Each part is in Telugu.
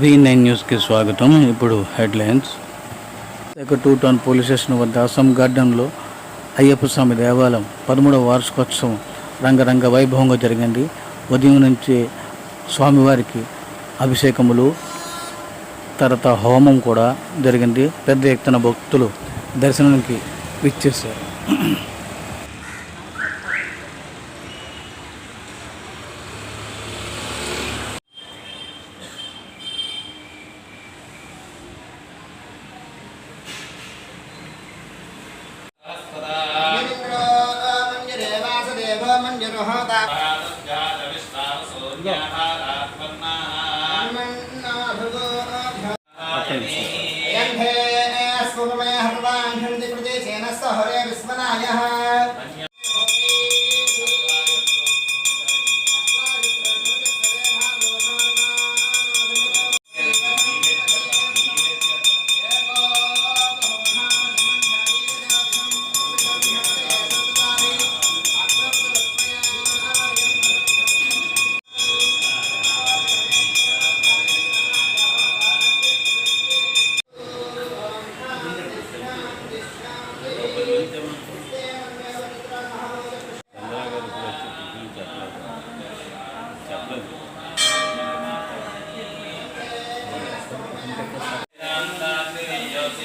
వి నైన్ న్యూస్కి స్వాగతం. ఇప్పుడు హెడ్లైన్స్. ఇక టూ టౌన్ పోలీస్ స్టేషన్ వద్ద అస్సాం గార్డెన్లో అయ్యప్ప స్వామి దేవాలయం పదమూడవ వార్షికోత్సవం రంగరంగ వైభవంగా జరిగింది. ఉదయం నుంచి స్వామివారికి అభిషేకములు తర్వాత హోమం కూడా జరిగింది. పెద్ద ఎత్తున భక్తులు దర్శనానికి విచ్చేశారు. మంజురుహోదా గంధే స్వమే హృదాంఘంతి ప్రదేశేన సహరే విస్మనాయ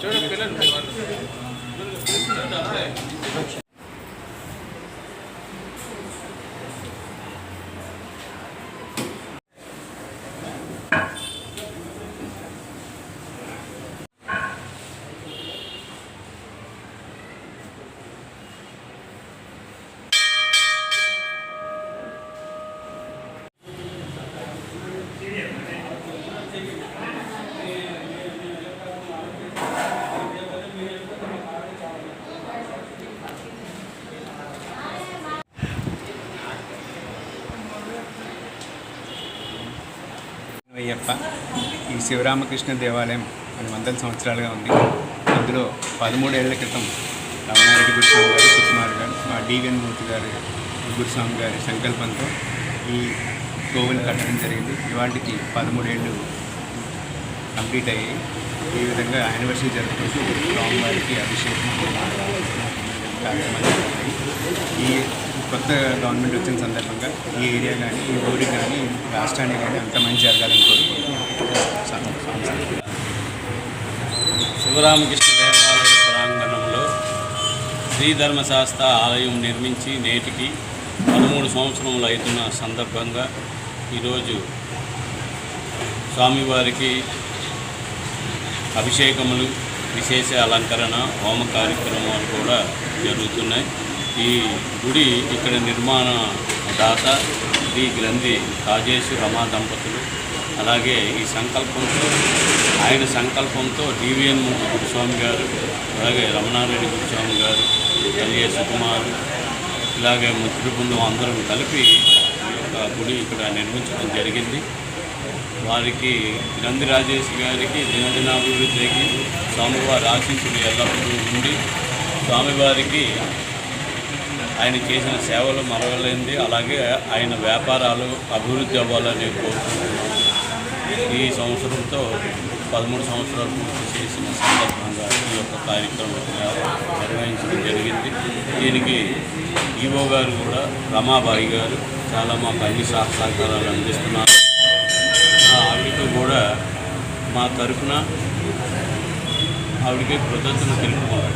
చూడండి పిల్లలు అయ్యప్ప ఈ శివరామకృష్ణ దేవాలయం కొన్ని వందల సంవత్సరాలుగా ఉంది. అందులో పదమూడేళ్ళ క్రితం రమణారెడ్డి గురుస్వామి గారు సుకుమార్ గారు మా డివిఎన్ మూర్తి గారు గురుస్వామి గారి సంకల్పంతో ఈ కోవిల్ కట్టడం జరిగింది. ఇవాటికి పదమూడేళ్ళు కంప్లీట్ అయ్యాయి. ఈ విధంగా యానివర్సరీ జరుపుకుంటూ స్వామివారికి అభిషేకం కార్యక్రమాలు ఈ కొత్త గవర్నమెంట్ వచ్చిన సందర్భంగా ఈ ఏరియా కానీ ఈ ఊరికి కానీ రాష్ట్రానికి కానీ అంత మంచి జరగాలని కోరుకుంటున్నాను శివరామకృష్ణ దేవాలయ ప్రాంగణంలో శ్రీధర్మశాస్త్ర ఆలయం నిర్మించి నేటికి పదమూడు సంవత్సరములు అవుతున్న సందర్భంగా ఈరోజు స్వామివారికి అభిషేకములు విశేష అలంకరణ హోమ కార్యక్రమాలు కూడా జరుగుతున్నాయి. ఈ గుడి ఇక్కడ నిర్మాణ దాత శ్రీ గ్రంథి రాజేష్ రమా దంపతులు. అలాగే ఈ సంకల్పంతో ఆయన సంకల్పంతో డివిఎన్ మూర్తి గురుస్వామి గారు అలాగే రమణారెడ్డి గురుస్వామి గారు ఎల్ఏ సుకుమార్ ఇలాగే మిత్ర బృందం అందరం కలిపి ఈ యొక్క గుడి ఇక్కడ నిర్మించడం జరిగింది. వారికి గ్రంథి రాజేష్ గారికి దినదినాభివృద్ధికి స్వామివారి ఆశీస్సులు ఎల్లప్పుడూ ఉండి స్వామివారికి ఆయన చేసిన సేవలు మరవలేంది అలాగే ఆయన వ్యాపారాలు అభివృద్ధి అవ్వాలని కోరుకుంటున్నాను ఈ సంవత్సరంతో పదమూడు సంవత్సరాలు పూర్తి చేసిన సందర్భంగా ఈ యొక్క కార్యక్రమం నిర్వహించడం జరిగింది. దీనికి ఈవో గారు కూడా రమాబాయి గారు చాలా మాకు అన్ని సహకారాలు అందిస్తున్నారు. ఆ ఆవిడకి కూడా మా తరఫున ఆవిడకి కృతజ్ఞతలు తెలుపుకోవాలి.